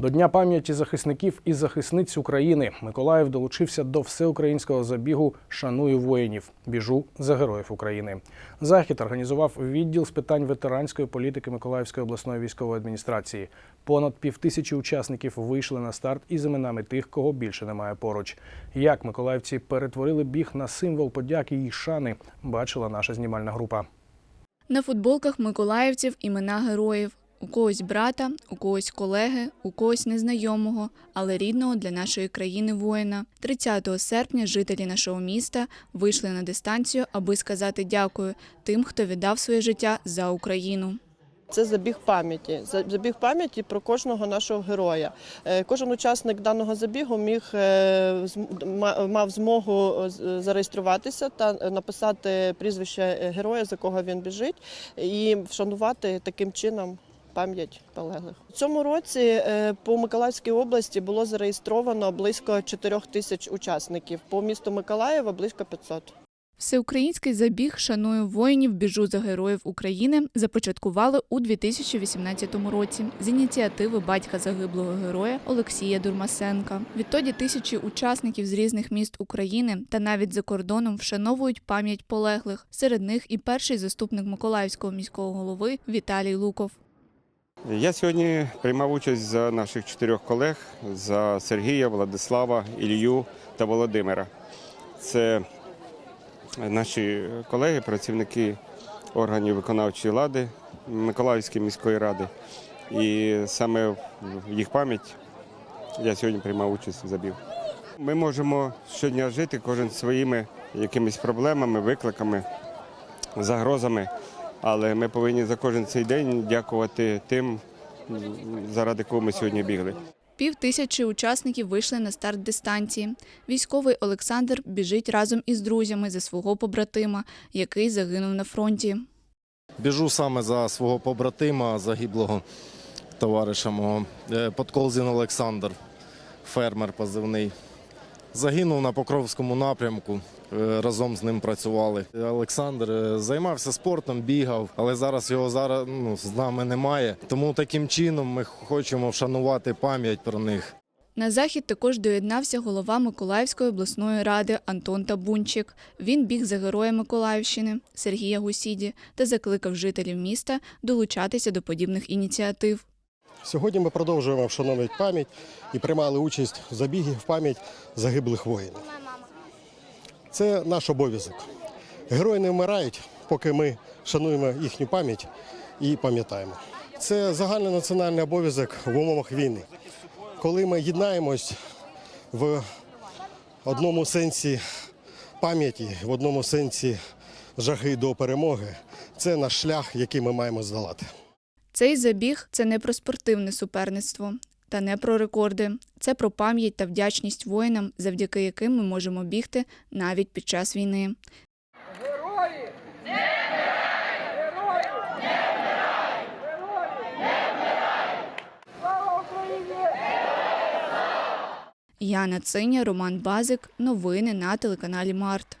До Дня пам'яті захисників і захисниць України Миколаїв долучився до всеукраїнського забігу Шаную воїнів. Біжу за героїв України. Захід організував відділ з питань ветеранської політики Миколаївської обласної військової адміністрації. Понад півтисячі учасників вийшли на старт із іменами тих, кого більше немає поруч. Як миколаївці перетворили біг на символ подяки і шани, бачила наша знімальна група. На футболках миколаївців імена героїв. У когось брата, у когось колеги, у когось незнайомого, але рідного для нашої країни воїна. 30 серпня жителі нашого міста вийшли на дистанцію, аби сказати дякую тим, хто віддав своє життя за Україну. Це забіг пам'яті. Забіг пам'яті про кожного нашого героя. Е, Кожен учасник даного забігу міг е, мав змогу е, зареєструватися та написати прізвище героя, за кого він біжить, і вшанувати таким чином. Пам'ять полеглих у цьому році е, по Миколаївській області було зареєстровано близько 4 тисяч учасників. По місту Миколаєва близько 500. Всеукраїнський забіг Шаную воїнів біжу за героїв України започаткували у 2018 році з ініціативи батька загиблого героя Олексія Дурмасенка. Відтоді тисячі учасників з різних міст України та навіть за кордоном вшановують пам'ять полеглих. Серед них і перший заступник Миколаївського міського голови Віталій Луков. Я сьогодні приймав участь за наших чотирьох колег за Сергія, Владислава, Ілью та Володимира. Це наші колеги, працівники органів виконавчої влади Миколаївської міської ради. І саме в їх пам'ять я сьогодні приймав участь в забіг. Ми можемо щодня жити, кожен своїми якимись проблемами, викликами, загрозами. Але ми повинні за кожен цей день дякувати тим, заради кого ми сьогодні бігли. Пів тисячі учасників вийшли на старт дистанції. Військовий Олександр біжить разом із друзями за свого побратима, який загинув на фронті. Біжу саме за свого побратима, загиблого товариша мого. Е, Подколзін Олександр, фермер позивний. Загинув на Покровському напрямку. е, Разом з ним працювали. Олександр е, займався спортом, бігав, але зараз його зараз ну, з нами немає. Тому таким чином ми хочемо вшанувати пам'ять про них. На захід також доєднався голова Миколаївської обласної ради Антон Табунчик. Він біг за героя Миколаївщини Сергія Гусіді та закликав жителів міста долучатися до подібних ініціатив. Сьогодні ми продовжуємо вшановувати пам'ять і приймали участь в забігі в пам'ять загиблих воїнів. Це наш обов'язок. Герої не вмирають, поки ми шануємо їхню пам'ять і пам'ятаємо. Це загальнонаціональний обов'язок в умовах війни. Коли ми єднаємось в одному сенсі пам'яті, в одному сенсі жаги до перемоги, це наш шлях, який ми маємо здолати. Цей забіг це не про спортивне суперництво та не про рекорди. Це про пам'ять та вдячність воїнам, завдяки яким ми можемо бігти навіть під час війни. Герої! Яна Циня, Роман Базик. Новини на телеканалі Март.